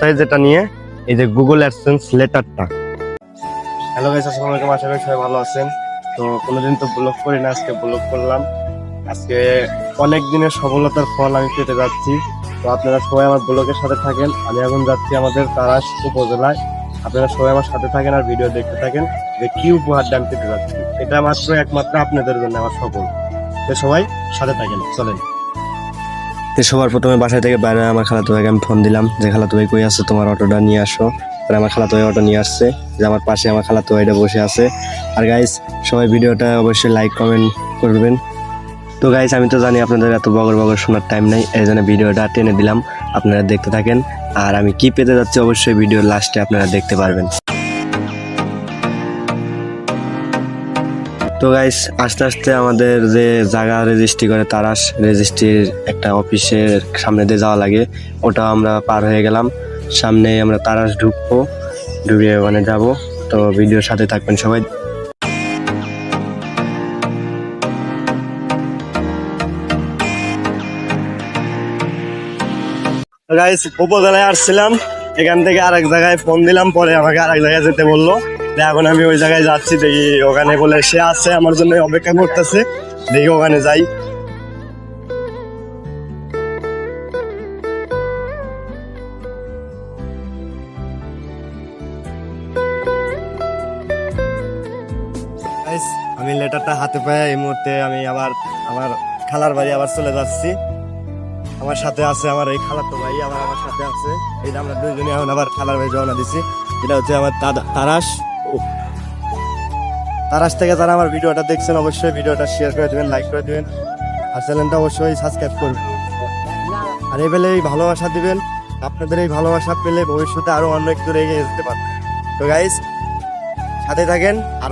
কোথায় যেটা নিয়ে এই যে গুগল অ্যাডসেন্স লেটারটা। হ্যালো গাইস আসসালামু আলাইকুম। আশা করি সবাই ভালো আছেন। তো কোনোদিন তো ব্লগ করি না, আজকে ব্লগ করলাম। আজকে অনেক দিনের সফলতার ফল আমি পেতে যাচ্ছি। তো আপনারা সবাই আমার ব্লগের সাথে থাকেন। আমি এখন যাচ্ছি আমাদের তারাস উপজেলায়। আপনারা সবাই আমার সাথে থাকেন আর ভিডিও দেখতে থাকেন যে কি উপহারটা আমি পেতে যাচ্ছি। এটা মাত্র একমাত্র আপনাদের জন্য আমার সফল তো সবাই সাথে থাকেন, চলেন। তো সবার প্রথমে বাসায় থেকে বাইরে আমার খালাতো ভাইকে আমি ফোন দিলাম যে, খালাতো ভাই, কই আছে? তোমার অটোটা নিয়ে আসো। আর আমার খালাতো ভাই অটো নিয়ে আসছে, যে আমার পাশে আমার খালাতো ভাইটা বসে আছে। আর গাইস সবাই ভিডিওটা অবশ্যই লাইক কমেন্ট করবেন। তো গাইস আমি তো জানি আপনাদের এত বগর বগর শোনার টাইম নাই, এই জন্য ভিডিওটা টেনে দিলাম, আপনারা দেখতে থাকেন। আর আমি কি পেতে যাচ্ছি অবশ্যই ভিডিওর লাস্টে আপনারা দেখতে পারবেন। তো গাইস আস্তে আস্তে আমাদের যে জায়গা রেজিস্ট্রি করে তারাস রেজিস্ট্রির একটা অফিসের সামনে দিয়ে যাওয়া লাগে। ওটা আমরা পার হয়ে গেলাম। সামনে আমরা তারাস ঢুকবো। ঢুকে ওখানে যাব। তো ভিডিওর সাথে থাকবেন সবাই। গাইস উপজেলায় আসছিলাম। এখান থেকে আরেক জায়গায় ফোন দিলাম, পরে আমাকে আরেক জায়গায় যেতে বলল। এখন আমি ওই জায়গায় যাচ্ছি, দেখি ওখানে বলে সে আছে, আমার জন্য অপেক্ষা করতেছে। দেখি ওখানে যাই। আমি লেটারটা হাতে পায়ে এই মুহূর্তে আমি আবার, আমার খালার বাড়ি আবার চলে যাচ্ছি। আমার সাথে আছে আমার এই খালাতো ভাই, আবার আমার সাথে আছে। এই আমরা দুইজনে এখন আবার খালার বাড়ি রওনা দিছি। এটা হচ্ছে আমার দাদা তারাস উফ। আজ থেকে যারা আমার ভিডিওটা দেখছেন, অবশ্যই ভিডিওটা শেয়ার করে দেবেন লাইক করে দেবেন, আর চ্যানেলটা অবশ্যই সাবস্ক্রাইব করবেন আর এই পেলে এই ভালোবাসা দিবেন, আপনাদের এই ভালোবাসা পেলে ভবিষ্যতে আরও অনেক দূরে এগিয়ে যেতে পারবেন তো গাইজ সাথে থাকেন, আর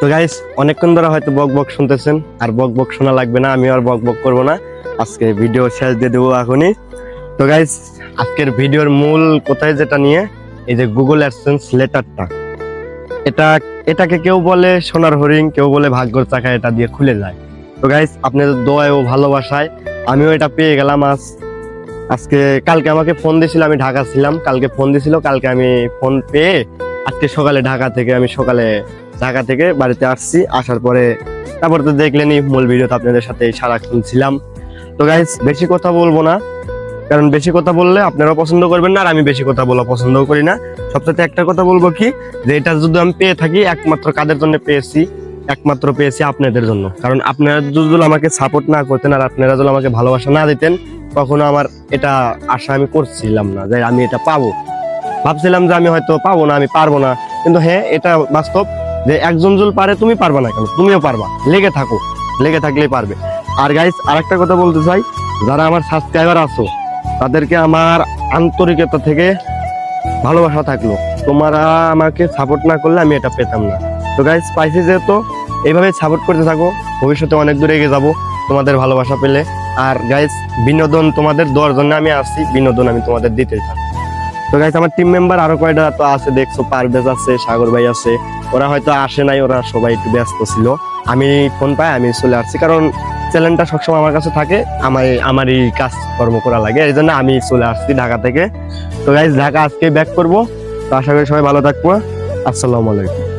তো গাইস অনেকক্ষণ ধরে হয়তো বক বক শুনতেছেন, আর বক বক শোনা লাগবে না আমি আর বক বক করব না। আজকে ভিডিও শেষ দিয়ে দেবো এখনই। তো গাইস আজকের ভিডিওর মূল কোথায় যেটা নিয়ে, এই যে গুগল অ্যাডসেন্স লেটারটা। এটা, এটাকে কেউ বলে সোনার হরিণ, কেউ বলে ভাগ্যর চাকা, এটা দিয়ে খুলে যায়। তো গাইস আপনাদের দোয়ায় ও ভালোবাসায় আমিও এটা পেয়ে গেলাম আজ। আজকে, কালকে আমাকে ফোন দিয়েছিল, আমি ঢাকা ছিলাম। কালকে ফোন দিয়েছিল, কালকে আমি ফোন পেয়ে আজকে সকালে ঢাকা থেকে আমি সকালে ঢাকা থেকে বাড়িতে আসছি। আসার পরে তারপর তো দেখলেনই মূল ভিডিওতে আপনাদের সাথে সারাক্ষণ ছিলাম। তো গাইজ বেশি কথা বলব না, কারণ বেশি কথা বললে আপনারা পছন্দ করবেন না, আর আমি বেশি কথা বলা পছন্দও করি না। সবচেয়ে একটা কথা বলব কি, যে এটা যদি আমি পেয়ে থাকি, একমাত্র কাদের জন্য পেয়েছি? একমাত্র পেয়েছি আপনাদের জন্য। কারণ আপনারা যদি আমাকে সাপোর্ট না করতেন, আর আপনারা যদি আমাকে ভালোবাসা না দিতেন, কখনো আমার এটা আশা আমি করছিলাম না, যে আমি এটা পাবো। ভাবছিলাম যে আমি হয়তো পাবো না, আমি পারব না। কিন্তু হ্যাঁ এটা বাস্তব যে একজন জুল পারে, তুমি পারবা না কেন? তুমিও পারবা। লেগে থাকো। লেগে থাকলেই পারবে। আর গাইস আরেকটা কথা বলতে চাই। যারা আমার সাবস্ক্রাইবার আছো, তাদেরকে আমার আন্তরিকতা থেকে ভালোবাসা থাকল। তোমরা আমাকে সাপোর্ট না করলে আমি এটা পেতাম না। তো গাইস পাইছি যেহেতু এইভাবে সাপোর্ট করতে থাকো। ভবিষ্যতে অনেক দূরে এগিয়ে যাব তোমাদের ভালোবাসা পেলে। আর গাইস বিনোদন তোমাদের দেওয়ার জন্য আমি আসছি। বিনোদন আমি তোমাদের দিতে থাকি তো গাইস আমার টিম মেম্বার আরও কয়টা তো আছে দেখছ, পারভেজ আছে, সাগর ভাই আছে। ওরা হয়তো আসে নাই, ওরা সবাই একটু ব্যস্ত ছিল। আমি ফোন পাই আমি চলে আসছি। কারণ চ্যানেলটা সবসময় আমার কাছে থাকে আমার আমারই কাজ কর্ম করা লাগে। এই জন্য আমি চলে আসছি ঢাকা থেকে। তো গাইজ ঢাকা আজকে ব্যাক করব। তো আশা করি সবাই ভালো থাকব। আসসালামু আলাইকুম।